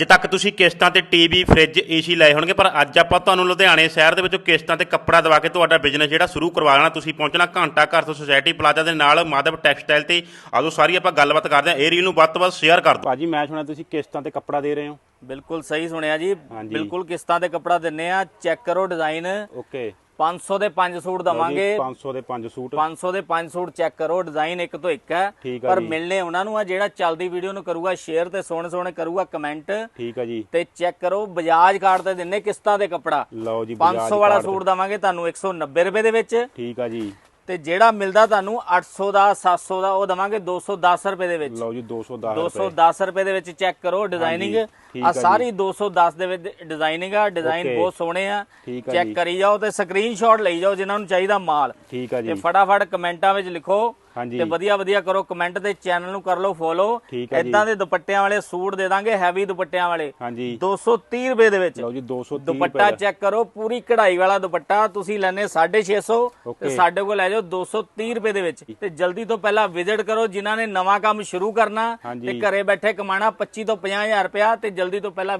ਅੱਜ ਤੱਕ ਤੁਸੀਂ ਕਿਸ਼ਤਾਂ ਤੇ ਟੀਵੀ ਫ੍ਰਿਜ ਏਸੀ ਲਏ ਹੋਣਗੇ ਪਰ ਅੱਜ ਆਪਾਂ ਤੁਹਾਨੂੰ ਲੁਧਿਆਣੇ ਸ਼ਹਿਰ ਦੇ ਵਿੱਚੋਂ ਕਿਸ਼ਤਾਂ ਤੇ ਕੱਪੜਾ ਦਵਾ ਕੇ ਤੁਹਾਡਾ ਬਿਜ਼ਨਸ ਜਿਹੜਾ ਸ਼ੁਰੂ ਕਰਵਾ ਲੈਣਾ ਤੁਸੀਂ ਪਹੁੰਚਣਾ ਘੰਟਾ ਘਰ ਤੋਂ ਸੁਸਾਇਟੀ ਪਲਾਜ਼ਾ ਦੇ ਨਾਲ ਮਾਧਵ ਟੈਕਸਟਾਈਲ ਤੇ। ਆਜੋ ਸਾਰੀ ਆਪਾਂ ਗੱਲਬਾਤ ਕਰਦੇ ਹਾਂ। ਇਹ ਰੀਲ ਨੂੰ ਵੱਧ ਤੋਂ ਵੱਧ ਸ਼ੇਅਰ ਕਰ ਦਿਓ। ਭਾਜੀ ਮੈਂ ਸੁਣਿਆ ਤੁਸੀਂ ਕਿਸ਼ਤਾਂ ਤੇ ਕੱਪੜਾ ਦੇ ਰਹੇ ਹੋ। ਬਿਲਕੁਲ ਸਹੀ ਸੁਣਿਆ ਜੀ। ਹਾਂਜੀ। ਬਿਲਕੁਲ ਕਿਸ਼ਤਾਂ ਤੇ ਕੱਪੜਾ ਦਿੰਨੇ ਆ। ਚੈੱਕ ਕਰੋ ਡਿਜ਼ਾਈਨ ਓਕੇ। 500 ਦੇ 5 ਸੂਟ ਦਵਾਂਗੇ। 500 ਦੇ 5 ਸੂਟ। 500 ਦੇ 5 ਸੂਟ ਚੈੱਕ ਕਰੋ ਡਿਜ਼ਾਈਨ ਇੱਕ ਤੋਂ ਇੱਕ ਹੈ। ਪਰ। ਮਿਲਨੇ ਉਹਨਾਂ ਨੂੰ ਆ ਜਿਹੜਾ ਚੱਲਦੀ ਵੀਡੀਓ ਨੂੰ ਕਰੂਗਾ ਸ਼ੇਅਰ ਤੇ ਸੋਹਣੇ ਸੋਹਣੇ ਕਰੂਗਾ ਕਮੈਂਟ। ਠੀਕ ਆ ਜੀ। ਤੇ ਚੈੱਕ ਕਰੋ ਬਜਾਜ ਕਾਰਡ ਤੇ ਦਿੰਨੇ ਕਿਸ਼ਤਾਂ ਦੇ ਕੱਪੜਾ। ਲਓ ਜੀ ਬਜਾਜ 500 ਵਾਲਾ ਸੂਟ ਦਵਾਂਗੇ ਤੁਹਾਨੂੰ 190 ਰੁਪਏ ਦੇ ਵਿੱਚ। ਠੀਕ ਆ ਜੀ। ਤੇ ਜਿਹੜਾ ਮਿਲਦਾ ਤੁਹਾਨੂੰ 800 ਦਾ 700 ਦਾ ਉਹ ਦਵਾਂਗੇ 210 ਰੁਪਏ ਦੇ ਵਿੱਚ ਲਓ ਜੀ 210 ਰੁਪਏ 210 ਰੁਪਏ ਦੇ ਵਿੱਚ ਚੈੱਕ ਕਰੋ ਡਿਜ਼ਾਈਨਿੰਗ ਆ। ਸਾਰੀ 210 ਦੇ ਵਿੱਚ ਡਿਜ਼ਾਈਨਿੰਗ ਆ ਡਿਜ਼ਾਈਨ. ਬਹੁਤ ਸੋਹਣੇ ਆ ਚੈੱਕ। ਕਰੀ ਜਾਓ ਤੇ ਸਕਰੀਨਸ਼ਾਟ ਲਈ ਜਾਓ ਜਿਨ੍ਹਾਂ ਨੂੰ ਚਾਹੀਦਾ ਮਾਲ ਠੀਕ ਆ ਤੇ ਜੀ ਫਟਾਫਟ ਕਮੈਂਟਾਂ ਵਿੱਚ ਲਿਖੋ। ਤੇ ਵਧੀਆ ਵਧੀਆ ਕਰੋ ਕਮੈਂਟ ਤੇ ਚੈਨਲ ਨੂੰ ਕਰ ਲਓ ਫੋਲੋ। ਇਦਾਂ ਦੇ ਦੁਪੱਟਿਆਂ ਵਾਲੇ ਸੂਟ ਦੇ ਦਾਂਗੇ ਹੈਵੀ ਦੁਪੱਟਿਆਂ ਵਾਲੇ। ਹਾਂਜੀ। 230 ਰੁਪਏ ਦੇ ਵਿੱਚ। ਲਓ ਜੀ 230 ਦੁਪੱਟਾ ਚੈੱਕ ਕਰੋ ਪੂਰੀ ਕਢਾਈ ਵਾਲਾ ਦੁਪੱਟਾ ਤੁਸੀਂ ਲੈਣੇ 650 ਤੇ. ਸਾਡੇ ਕੋਲ ਲੈ ਜਾਓ 230 ਰੁਪਏ ਦੇ ਵਿੱਚ। ਤੇ ਜਲਦੀ ਤੋਂ ਪਹਿਲਾਂ ਵਿਜ਼ਿਟ ਕਰੋ ਜਿਨ੍ਹਾਂ ਨੇ ਨਵਾਂ ਕੰਮ ਸ਼ੁਰੂ ਕਰਨਾ। ਤੇ ਘਰੇ ਬੈਠੇ ਕਮਾਣਾ 25 ਤੋਂ 50000 ਰੁਪਇਆ ਤੇ ਜਲਦੀ ਤੋਂ ਪਹਿਲਾਂ